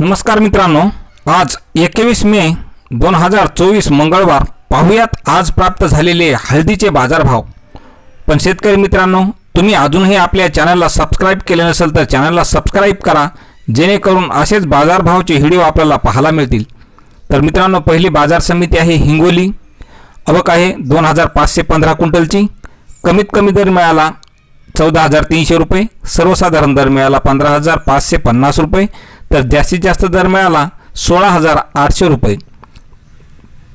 नमस्कार मित्रांनो आज एकवीस मे दोन हजार चोवीस मंगळवार पाहुयात आज प्राप्त झालेले हळदीचे बाजारभाव. पण शेतकरी मित्रांनो तुम्ही अजूनही आपल्या चॅनलला सबस्क्राईब केले नसेल तर चॅनलला सबस्क्राईब करा जेणेकरून असेच बाजारभावचे व्हिडिओ आपल्याला पाहायला मिळतील. तर मित्रांनो पहिली बाजार समिती आहे हिंगोली. अवक आहे दोन हजार पाचशे पंधरा क्विंटलची. कमीत कमी दर मिळाला चौदा हजार तीनशे रुपये सर्वसाधारण दर मिळाला पंधरा हजार पाचशे पन्नास रुपये. तर जास्तीत जास्त दर मिळाला सोळा हजार आठशे रुपये.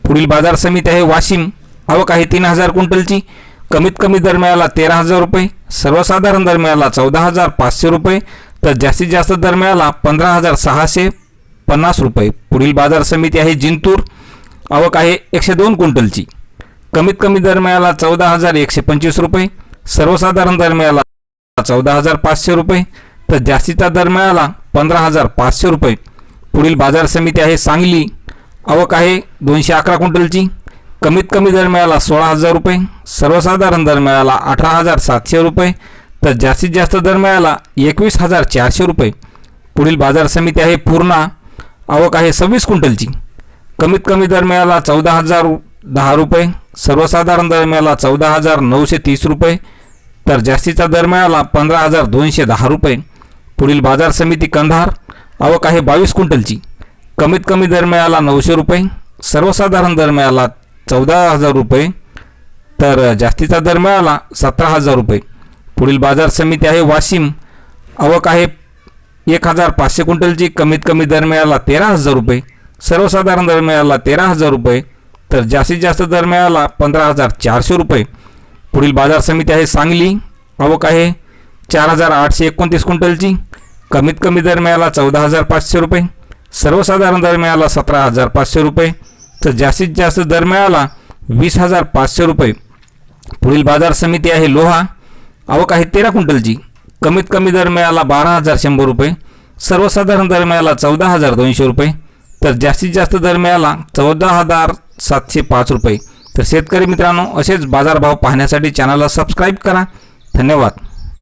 पुढील बाजार समिती आहे वाशिम. आवक आहे तीन हजार क्विंटलची. कमीत कमी दर मिळाला तेरा हजार रुपये. सर्वसाधारण दर मिळाला चौदा हजार पाचशे रुपये. तर जास्तीत जास्त दर मिळाला पंधरा हजार सहाशे पन्नास रुपये. पुढील बाजार समिती आहे जिंतूर. आवक आहे एकशे दोन क्विंटलची. कमीत कमी दर मिळाला चौदा हजार एकशे पंचवीस रुपये. सर्वसाधारण दर मिळाला चौदा हजार पाचशे रुपये. तर जास्तीचा दर मिळाला पंधरा हजार पाचशे रुपये. पुढील बाजार समिती आहे सांगली. आवक आहे दोनशे अकरा क्विंटलची. कमीत कमी दर मिळाला सोळा हजार रुपये. सर्वसाधारण दर मिळाला अठरा हजार सातशे रुपये. तर जास्तीत जास्त दर मिळाला एकवीस हजार चारशे रुपये. पुढील बाजार समिती आहे पूर्णा. आवक आहे सव्वीस क्विंटलची. कमीत कमी दर मिळाला चौदा हजार दहा रुपये. सर्वसाधारण दर मिळाला चौदा हजार नऊशे तीस रुपये. तर जास्तीचा दर मिळाला पंधरा हजार दोनशे दहा रुपये. पुढील बाजार समिती कंधार आवक आहे बावीस क्विंटलची. कमीत कमी दर मिळाला नऊशे रुपये सर्वसाधारण दर मिळाला चौदा हजार रुपये तर जास्तीचा दर मिळाला सतरा हजार रुपये. पुढील बाजार समिती आहे वाशिम आवक आहे एक हजार पाचशे क्विंटलची कमीत कमी दर मिळाला तेरा हजार रुपये सर्वसाधारण दर मिळाला तेरा हजार रुपये तर जास्तीत जास्त दर मिळाला पंधरा हजार चारशे रुपये. पुढील बाजार समिती आहे सांगली आवक आहे चार हजार आठशे एकोणतीस क्विंटलची. कमीत कमी दर मिळाला चौदा हजार पाचशे रुपये. सर्वसाधारण दर मिळाला सतरा हजार पाचशे रुपये. तर जास्तीत जास्त दर मिळाला वीस हजार पाचशे रुपये. पुढील बाजार समिती आहे लोहा. आवक आहे तेरा क्विंटलची. कमीत कमी दर मिळाला बारा हजार शंभर रुपये. सर्वसाधारण दर मिळाला चौदा हजार दोनशे रुपये. तर जास्तीत जास्त दर मिळाला चौदा हजार सातशे पाच रुपये. तर शेतकरी मित्रांनो असेच बाजारभाव पाहण्यासाठी चॅनलला सबस्क्राईब करा. धन्यवाद.